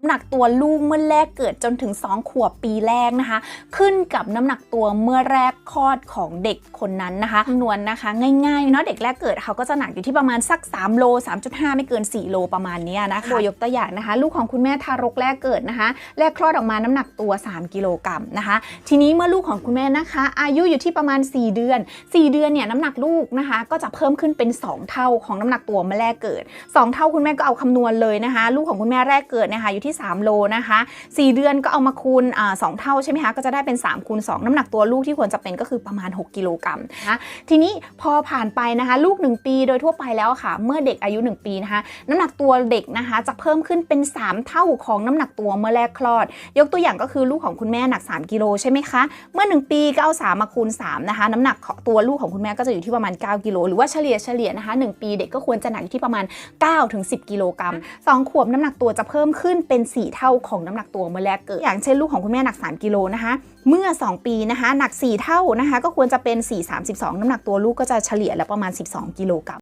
น้ำหนักตัวลูกเมื่อแรกเกิดจนถึง 2 ขวบปีแรกนะคะ ขึ้นกับน้ำหนักตัวเมื่อแรกคลอดของเด็กคนนั้นนะคะคำนวณนะคะ ง่ายๆเนาะเด็กแรกเกิดเขาก็จะหนักอยู่ที่ประมาณสัก 3 โล 3.5 ไม่เกิน 4 โลประมาณนี้นะคะโดยยกตัวอย่างนะคะ ลูกของคุณแม่ทารกแรกเกิดนะคะ แรกคลอดออกมาน้ำหนักตัว 3 กิโลกรัมนะคะ ทีนี้เมื่อลูกของคุณแม่นะคะ อายุอยู่ที่ประมาณ 4 เดือน 4 เดือนเนี่ยน้ำหนักลูกนะคะ ก็จะเพิ่มขึ้นเป็น 2 เท่าของน้ำหนักตัวเมื่อแรกเกิด 2 เท่าคุณแม่ก็เอาคำนวณเลยนะคะ ลูกของคุณแม่แรกเกิดนะคะอยู่ที่3 โลนะคะ 4 เดือนก็เอามาคูณอ่าสองเท่าใช่ไหมคะก็จะได้เป็น3คูณ2น้ำหนักตัวลูกที่ควรจะเป็นก็คือประมาณ 6 กิโลกรัมนะคะทีนี้พอผ่านไปนะคะ ลูก 1 ปีโดยทั่วไปแล้วค่ะ เมื่อเด็กอายุ 1 ปีนะคะ น้ำหนักตัวเด็กนะคะ จะเพิ่มขึ้นเป็น 3 เท่าของน้ำหนักตัวเมื่อแรกคลอด ยกตัวอย่างก็คือลูกของคุณแม่หนัก 3 กิโลใช่ไหมคะเมื่อ 1 ปีก็เอา3มาคูณ3นะคะน้ำหนักของตัวลูกของคุณแม่ก็จะอยู่ที่ประมาณ 9 กิโลหรือว่าเฉลี่ยเฉลี่ยนะคะ1ปีเด็กก็ควรจะหนักอยู่ที่ประมาณ9ถึง10 กิโลกรัม2ขวบน้ำหนักตัวจะเพิ่มขึ้นเป็น4 เท่าของน้ำหนักตัวเมื่อแรกเกิด อย่างเช่นลูกของคุณแม่หนัก 3 กิโลนะคะ เมื่อ 2 ปีนะคะ หนัก 4 เท่านะคะ ก็ควรจะเป็น 4 32 น้ำหนักตัวลูกก็จะเฉลี่ยแล้วประมาณ 12 กิโลกรัม